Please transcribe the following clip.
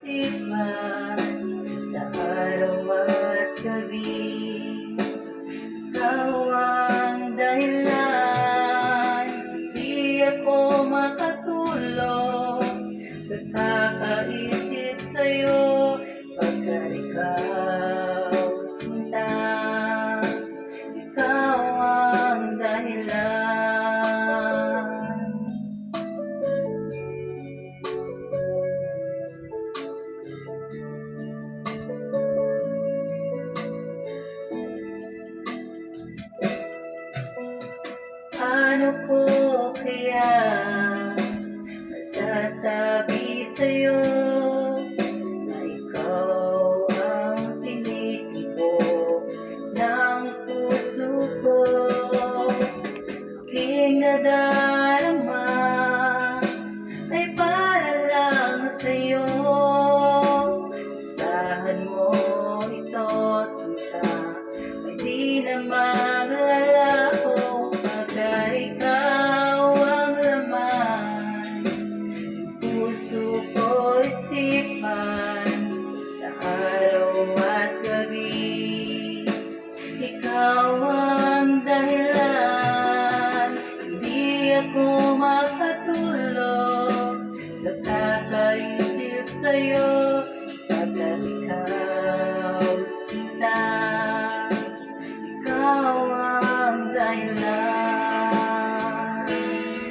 Sipan sa araw at gabi Ikaw ang dahilan Di Sa kakaisip sa'yo Pagkat Ano ko kaya masasabi sa'yo na ikaw ang tinitibok ng puso ko? Aking nadarama ay para lang sa'yo. Asahan mo ito, sinta Ay di na isipan sa araw at gabi. Ikaw ang dahilan, hindi ako makatulog sa kakaisip sa'yo pagkat ikaw sita. Ikaw ang dahilan.